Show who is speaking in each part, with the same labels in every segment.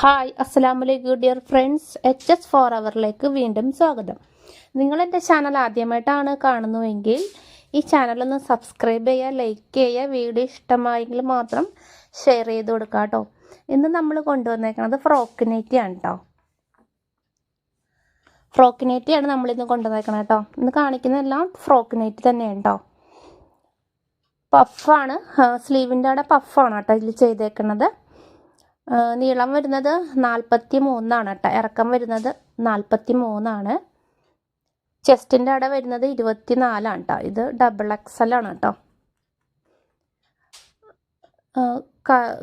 Speaker 1: Hi അസ്സലാമു അലൈക്കും dear friends H S four അവറിലേക്ക് വീണ്ടും സ്വാഗതം. നിങ്ങൾ എന്റെ ചാനൽ ആദ്യമായിട്ടാണ് കാണുന്നുവെങ്കിൽ ഈ ചാനലൊന്ന് സബ്സ്ക്രൈബ് ചെയ്യുക ലൈക്ക് ചെയ്യുക വീഡിയോ ഇഷ്ടമായെങ്കിൽ മാത്രം ഷെയർ ചെയ്ത് കൊടുക്കുക കേട്ടോ ഇന്ന് നമ്മൾ കൊണ്ടുവന്നേക്കുന്നത് ഫ്രോക്കിനേറ്റിയാണ് കേട്ടോ ഫ്രോക്കിനേറ്റിയാണ് നമ്മളിന്ന് കൊണ്ടുവന്നേക്കുന്നത് കേട്ടോ ഇന്ന് കാണിക്കുന്നതെല്ലാം ഫ്രോക്ക് നെറ്റ് തന്നെയാണ് കേട്ടോ പഫാണ് സ്ലീവിന്റെ അവിടെ പഫാണ് കേട്ടോ ഇതിൽ ചെയ്തേക്കുന്നത്. നീളം വരുന്നത് നാൽപ്പത്തി മൂന്നാണ് കേട്ടോ. ഇറക്കം വരുന്നത് നാൽപ്പത്തി മൂന്നാണ് ചെസ്റ്റിന്റെ അട വരുന്നത് ഇരുപത്തി നാലാണ് കേട്ടോ. ഇത് ഡബിൾ എക്സൽ ആണ് കേട്ടോ.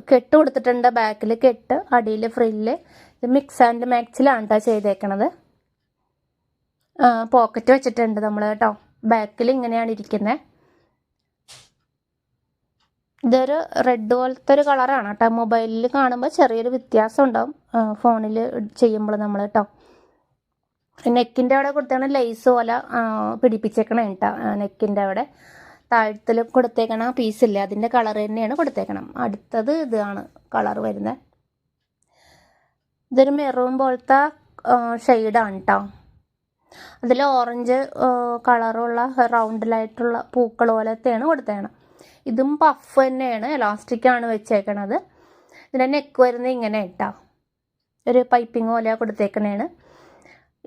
Speaker 1: കെട്ട് കൊടുത്തിട്ടുണ്ട് ബാക്കിൽ. കെട്ട് അടിയിൽ ഫ്രില്ല്. ഇത് മിക്സ് ആൻഡ് മാക്സിലാണ് കേട്ടോ ചെയ്തേക്കണത്. പോക്കറ്റ് വെച്ചിട്ടുണ്ട് നമ്മൾ കേട്ടോ. ബാക്കിൽ ഇങ്ങനെയാണ് ഇരിക്കുന്നത്. ഇതൊരു റെഡ് പോലത്തെ ഒരു കളറാണ് കേട്ടോ. മൊബൈലിൽ കാണുമ്പോൾ ചെറിയൊരു വ്യത്യാസം ഉണ്ടാവും ഫോണിൽ ചെയ്യുമ്പോൾ നമ്മൾ കേട്ടോ നെക്കിന്റെ അവിടെ കൊടുത്തേക്കണ ലേസ് പോലെ പിടിപ്പിച്ചേക്കണ കേട്ടോ. നെക്കിന്റെ അവിടെ. താഴത്തിൽ കൊടുത്തേക്കണ പീസില്ലേ അതിന്റെ കളർ തന്നെയാണ് കൊടുത്തേക്കണം. അടുത്തത് ഇതാണ് കളർ വരുന്നത് ഇതൊരു മെറൂൺ പോലത്തെ ഷെയ്ഡാണ് കേട്ടോ അതിൽ ഓറഞ്ച് കളറുള്ള റൗണ്ടിലായിട്ടുള്ള പൂക്കൾ പോലത്തെയാണ് കൊടുത്തേക്കണം. ഇതും പഫ് തന്നെയാണ് എലാസ്റ്റിക് ആണ് വെച്ചേക്കണത്. ഇതിന്റെ നെക്ക് വരുന്നത് ഇങ്ങനെ ഇട്ടാ ഒരു പൈപ്പിംഗ് പോലെ കൊടുത്തേക്കണേണ്.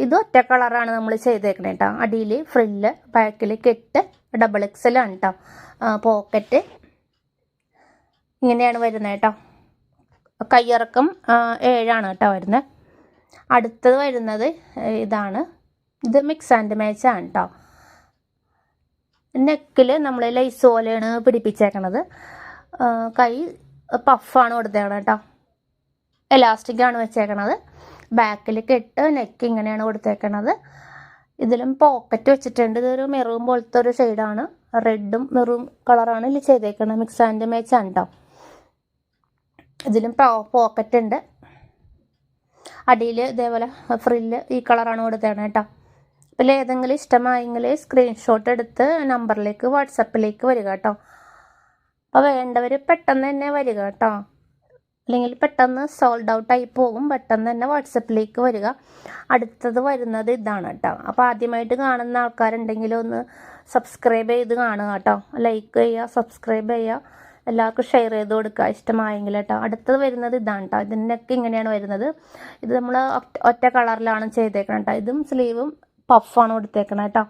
Speaker 1: ഇത് ഒറ്റ കളറാണ് നമ്മൾ ചെയ്തേക്കണേ കേട്ടോ അടിയിൽ ഫ്രില്ല് ബാക്കിൽ കെട്ട് ഡബിൾ എക്സലാണ് കേട്ടോ പോക്കറ്റ് ഇങ്ങനെയാണ് വരുന്നത് കേട്ടോ കയ്യിറക്കം ഏഴാണ് കേട്ടോ വരുന്നത് അടുത്തത് വരുന്നത് ഇതാണ്. ഇത് മിക്സ് ആൻഡ് മാച്ച് ആണ് കേട്ടോ നെക്കിൽ നമ്മൾ ലൈസ് പോലെയാണ് പിടിപ്പിച്ചേക്കണത് കൈ പഫാണ് കൊടുത്തേക്കണത് കേട്ടോ. എലാസ്റ്റിക് ആണ് വെച്ചേക്കണത്. ബാക്കിൽ കെട്ട് നെക്ക് ഇങ്ങനെയാണ് കൊടുത്തേക്കണത്. ഇതിലും പോക്കറ്റ് വെച്ചിട്ടുണ്ട്. ഇതൊരു മെറൂൺ പോലത്തെ ഒരു ഷെയ്ഡാണ് റെഡും മെറൂൺ കളറാണ് ഇതിൽ ചെയ്തേക്കണത്. മിക്സ് ആൻഡ് മാച്ച് ആണ് കേട്ടോ ഇതിലും പോക്കറ്റ് ഉണ്ട്. അടിയിൽ ഇതേപോലെ ഫ്രില്ല് ഈ കളറാണ് കൊടുത്തേക്കണത് കേട്ടോ. ഇതിൽ ഏതെങ്കിലും ഇഷ്ടമായെങ്കിൽ സ്ക്രീൻഷോട്ട് എടുത്ത് നമ്പറിലേക്ക് വാട്സപ്പിലേക്ക് വരിക കേട്ടോ. അപ്പോൾ വേണ്ടവർ പെട്ടെന്ന് തന്നെ വരിക കേട്ടോ. അല്ലെങ്കിൽ പെട്ടെന്ന് സോൾഡ് ഔട്ട് ആയി പോകും. പെട്ടെന്ന് തന്നെ വാട്സപ്പിലേക്ക് വരിക. അടുത്തത് വരുന്നത് ഇതാണ് കേട്ടോ. അപ്പോൾ ആദ്യമായിട്ട് കാണുന്ന ആൾക്കാരുണ്ടെങ്കിൽ ഒന്ന് സബ്സ്ക്രൈബ് ചെയ്ത് കാണുക കേട്ടോ. ലൈക്ക് ചെയ്യുക സബ്സ്ക്രൈബ് ചെയ്യുക. എല്ലാവർക്കും ഷെയർ ചെയ്ത് കൊടുക്കുക ഇഷ്ടമായെങ്കിൽ കേട്ടോ. അടുത്തത് വരുന്നത് ഇതാണ് കേട്ടോ. ഇതിനൊക്കെ ഇങ്ങനെയാണ് വരുന്നത്. ഇത് നമ്മൾ ഒറ്റ കളറിലാണ് ചെയ്തേക്കണം കേട്ടോ. ഇതും സ്ലീവും പഫാണ് കൊടുത്തേക്കണേ കേട്ടോ